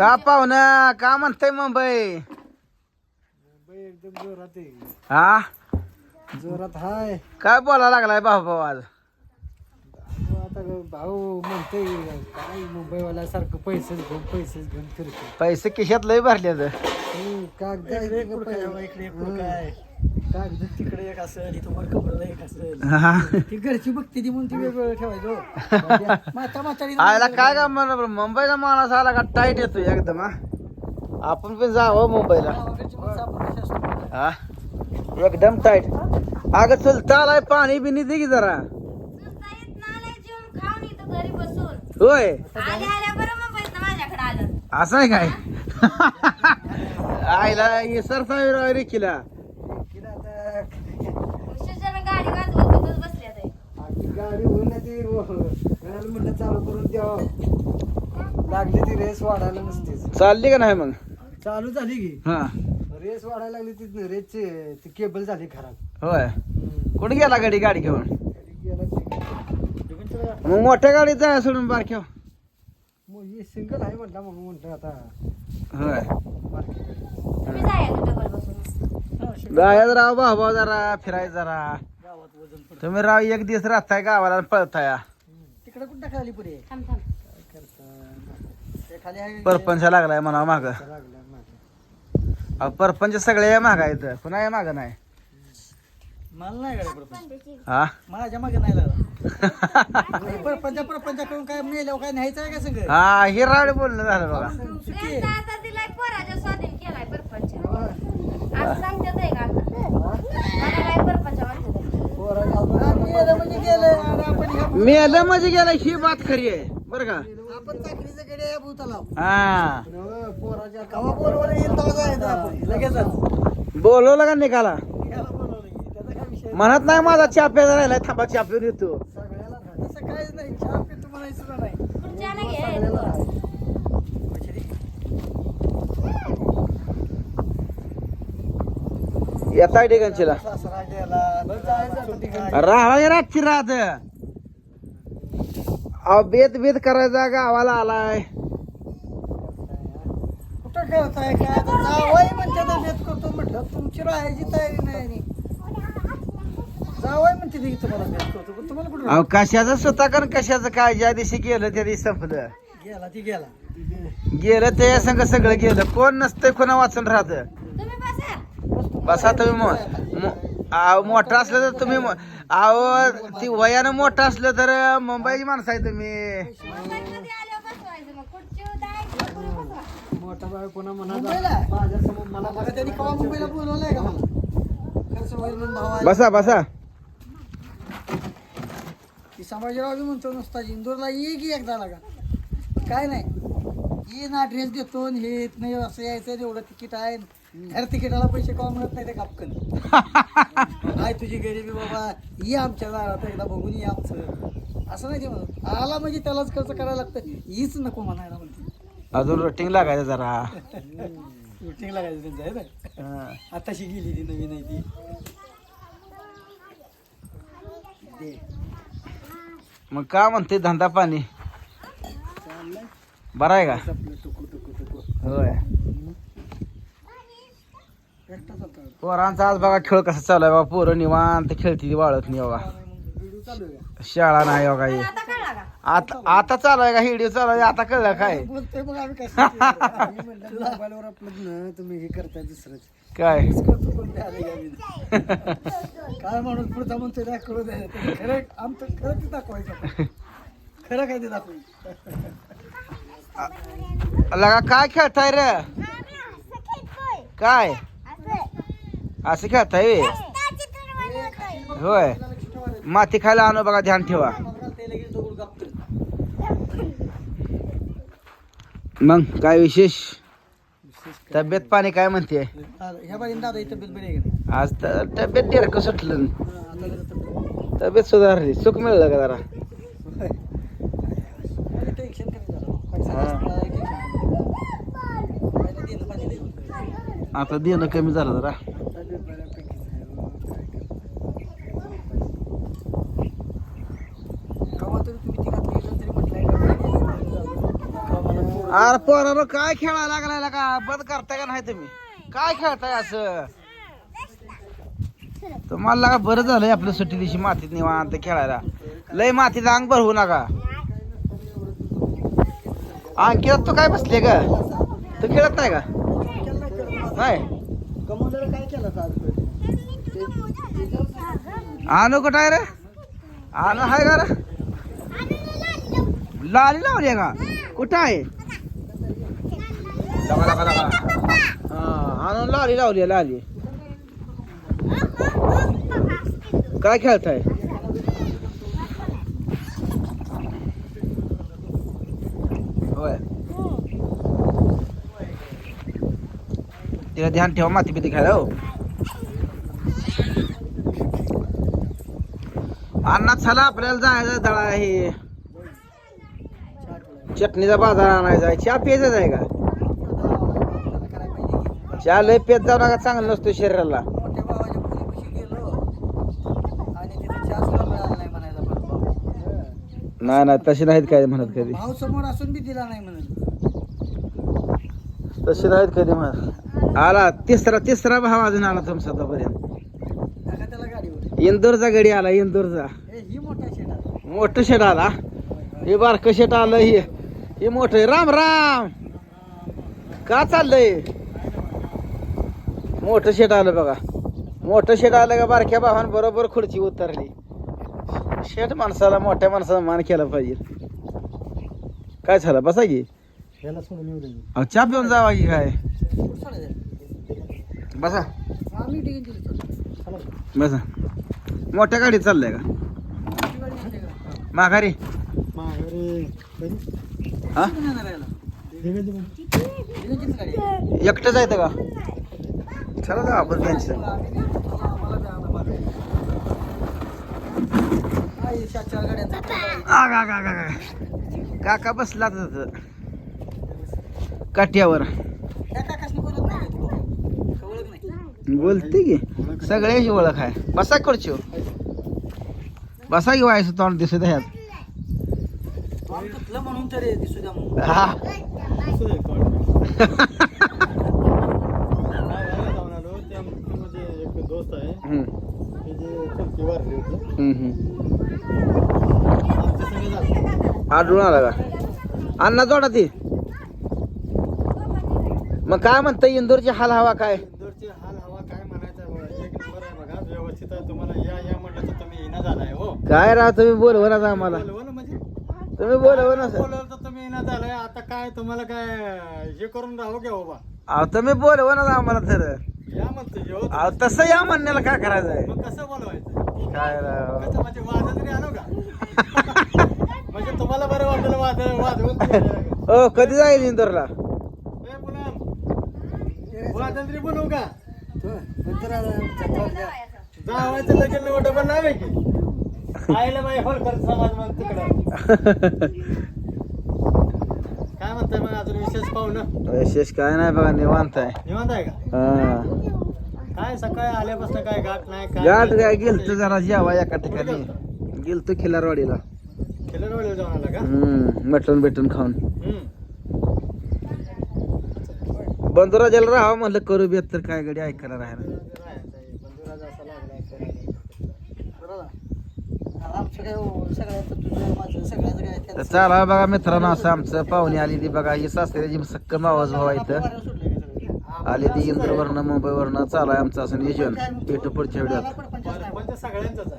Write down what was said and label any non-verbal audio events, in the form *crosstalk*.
का पाहुणा? का म्हणताय मुंबई? मुंबई एकदम जोरात आहे. हा? जोरात हाय. काय बोला लागलाय भाऊ भाऊ आज? आता भाऊ म्हणते काय मुंबईवाला सारखं पैसेच घेऊन पैसेच घेऊन फिरतो पैसे खिशात लय भरले कागद कागद तिकडे एक असेल इथं एक असेल. ती घरची बघते ती म्हणून ती वेगवेगळं ठेवायचो म्हातारी आयला काय का म्हणा मुंबईला माणूस आला का टाईट येतो एकदम हा. आपण पण जावं मुंबईला. हा. एकदम टाईट. अगं चलता आलाय पाणी बिनी दे की जरा. होय. असं आहे काय? आईला हे सरसा रेखीला उशिरानं गाडी वाजवत तिथंच बसल्या ताई गाडी होऊन ना ती घराला म्हणलं द्यावं लागली ती रेस वाढायला नसतेच. चालली का नाही मग? चालू झाली की. हा. रेस वाढायला लागली ती रेसची ती केबल झाली खराब होय. कुठे गेला गाडी गाडी घेऊन. मग मोठ्या गाडीत जाय सोडून बारक्या. मग हे सिंगल आहे म्हटलं म्हणून म्हटलं आता. होय. तुम्ही जायचं डबल बसून जायचं राव भाऊ भाऊ जरा फिरायचं जरा. गावात वजन पडत. तुम्ही राव एक दिवस राहताय गावाला आणि पळताय. तिकडे कुठं खाली पुढे थांब थांब. काय करता? ते खाली आहे परपंच लागलाय म्हणा माग. लागला माझ्या परपंच सगळे माग आहेत. पुन्हा माग नाही. मला नाही परपंच. हा? माझ्या मागे नाही लागला परपंच परपंच करून काय मेल्यावर काय न्यायचं आहे का सगळं हा हे रावडे बोलणं झालं बघा. चुकी आहे. त्यांचा आता दिलाय पोराच्या स्वाधीन केलाय परपंच. असं सांगतात आहे का आता. मला काय परपंच म्हणतात हा, मेलं म्हणजे गेलं. ह्या मेलं म्हणजे गेलं ही बात खरी आहे. बरं का? आपण चाकरीचं कडे भूताला. हा. नवं, पोराच्या कवा बरोबर येईल तेव्हा जायचं आपण. लगेचच बोलवलं का निघाला याला बोलवलं की त्याचा काय विषय? म्हणत नाही माझा चाप्या राहिलाय थांबा चाप्यावर येतो. सगळ्याला राहते. तसं काहीच नाही. चहा पितो म्हणायचं सुद्धा नाही. पुढच्या नाही सगळ्याला राहते. येताय ठिकाणचीला. सासरा गेला. राहा रातची राहत अहो बेत बेत करायचा गावाला आलाय. कुठं करताय काय आता? जावई म्हणते तर करतो म्हटलं. तुमची राहायची तयारी नाही आणि जावई म्हणते ते तुम्हाला भेट करतो. पण तुम्हाला कुठं अहो कशाचं स्वतः कारण कशाचं काय? ज्या दिवशी गेलं त्या दिवशी संपलं. गेला ती गेला. गेलं ते संग सगळं गेलं. कोण नसतंय कोणा वाचून राहत? तुम्ही बसा. बसा तुम्ही मो- मो- अहो, मोठं असलं तर तुम्ही अहो ती वयानं मोठं असलं तर मुंबईची माणसं आहे तुम्ही. मोठा कोणा माझ्यासमोर मला त्यांनी कवा मुंबईला बोलवलंय का मला? खर्च होईल म्हणून भाव आहे. बसा बसा. ती संभाजीराव बी म्हणतो नुसता इंदोरला ये की एकदा लागा. काय नाही. ये ना ड्रेस देतो आणि हे येत नाही असं यायचं एवढं तिकीट आहे. घर तिकिटाला पैसे कवा मिळत नाही ते कापकन. काय तुझी गरिबी बाबा ये आमच्या दारात एकदा बघून ये आमचं. असं नाही ते म्हणत. आला म्हणजे त्यालाच खर्च करायला लागतं. हीच नको म्हणायला म्हणते. अजून रोटिंग लागायचं जरा. रुटीन लागायचं त्यांचं आहे ना. आताशी गेली ती नवीन आहे ती. मग का म्हणते धंदा पाणी? बरं आहे का? टुकू टुकू टुकू. होय. पोरांचा आज बघा खेळ कसा चालू आहे बघा पोरं निवांत खेळती ती वाळत नाही बघा. व्हिडिओ चालू आहे का? शाळा नाही बघा हे. आता आता आता चालू आहे का? हिडिओ चालू आहे आता कळलं काय? *laughs* बोलतोय मग आम्ही कसं केलं? मी म्हणलं मोबाईलवर आपलं ना तुम्ही हे करताय दुसरंच. काय. काय माणूस पुढचा म्हणतोय दाखवू द्या ते खरं आमचं खरं ते दाखवायचं. खरं काय ते दाखवायचं? लगा काय खेळताय रे? काय? असं खेळताय होय. माती खायला आणू बघा ध्यान ठेवा. मग काय विशेष? तब्येत पाणी काय म्हणते आज तब्येत डेरक सुटलं. तब्येत सुधारली. सुख मिळलं का जरा? आता देणं कमी झालं जरा आता बी बऱ्यापैकीच आहे हो, काय करता. कवा तरी तुम्ही ती घातली गेलं तरी म्हटलंय का? कवा मला पोरं अरे पोरानो काय खेळायला लागलाय का? बंद करताय का नाही तुम्ही? काय खेळताय असं? तुम्हाला का बरं झालंय आपलं सुट्टी दिवशी मातीत निवांत खेळायला? लय मातीत अंग भरवू होऊ नका. अंकित तू काय बसले का तू खेळत नाही का? नाही? आणू कुठं आहे रे? आणू आहे का रे? लाली लावली आहे का? कुठं आहे लगा, लगा, लगा. हा, आणून लाली लावली लाली. काय खेळताय? होय. तिला ध्यान ठेवा माती पिती खेळा हो. अन्नात चला आपल्याला जायचं दळा हे चटणीचा बाजार आणायचा आहे. चहा प्यायचाच आहे का? चहा लय पेत जाऊ नका चांगलं नसतो शरीराला. मोठ्या भावाच्या मुलीपाशी गेलो. आणि तिथे मिळाला नाही भाऊ. नाही नाही तशी नाहीत काय म्हणत कधी. भाऊ समोर असून बी दिला नाही म्हणत. तशी नाहीत कधी म्हणत. आला तिसरा तिसरा भाव अजून आला तुमचा आतापर्यंत टाका त्याला गाडीवर. इंदोरचा गडी आला इंदोरचा. हे ही मोठा शेटा मोठं शेट आला. हे बारकं शेट आलं हे हे मोठं राम राम. का चाललंय? मोठं शेट आलं बघा. मोठं शेट आलं का बारक्या भावान बरोबर खुर्ची उतरली. शेट माणसाला मोठ्या माणसाला मान केला पाहिजे. काय झालं? बसा की. याला सोडून येऊ दे अहो चहा पिऊन जावा की काय? बसा. बसा. मोठ्या गाडीत चाललंय का? माघारी. माघारी. हा? एकटं जायचं का? चला जाऊ आपण त्यांचं. काका बसला तिथं. काट्यावर बोलते की. सगळ्याची ओळख आहे. बसा खुर्ची बसा की व्हायचं तोंड दिसत ह्यात म्हणून तरी दिसू द्या *laughs* म्हणून हा जाऊन आलो त्या मध्ये एक दोस्त आहे हम्म, ते जे चमकी वारली होती. हम्म, हम्म. आमच्या संग झालं. आढळून आला का? अण्णा जोडा ती. मग काय म्हणतं इंदोरची हाल हवा काय? इंदोरची हाल हवा काय म्हणायचं आहे. एक नंबर आहे बघा. व्यवस्थित आहे. तुम्हाला या या म्हटलं तर तुम्ही येणं झालाय हो. काय राव तुम्ही बोलव ना आम्हाला. बोलवलं म्हणजे? तुम्ही बोलव ना बोलवलं तर तुम्ही येणं झालाय आता काय तुम्हाला काय हे करून राहू घ्या बाबा अहो तुम्ही बोलव ना आम्हाला तर. या म्हणतो अहो तसं या म्हणण्याला काय करायचं आहे? मग कसं बोलवायचं? काय राव कसं म्हणजे तरी आणू का? *laughs* म्हणजे तुम्हाला बरं वाटलं वाद वाजवून ए कधी जाईल इंदोरला? पुनम बनवू का? जावायचं लगेच मोठं पण नाही की? आईला बाई होळकर समाज तिकडं. *laughs* काय म्हणताय मग अजून विशेष पाहुणं? विशेष काय नाही बघा निवांत आहे. निवांत आहे का? हा. काय सकाळी आल्यापासून काय गाठ नाही काय गाठ काय गेलतो जरा जेवा एका ठिकाणी. गेलतो? खिलारवाडीला. खेळून जाऊन आला का? हम्म मटण बिटन खाऊन. बंधुराजाला राहावं म्हणलं करू बेत तर काय गडी ऐकायला राहायला बंधुराज असा करायला. आमचं काय हो, सगळ्याचं तुझं माझं सगळ्याचं काय तर त्यांचं- चाला बघा मित्रांनो असं आमचं पाहुणे आली ती बघा ही सासऱ्याची सक्क मावस भाऊ आपलं इथं. वारं सुटलंय का सगळं? आली ती इंदोरवरनं मुंबईवरनं चालाय आमचं असं नियोजन. भेटू पुढच्या व्हिडिओत. मला पण पंचायत नाही. पण ते सगळ्यांचंच आहे.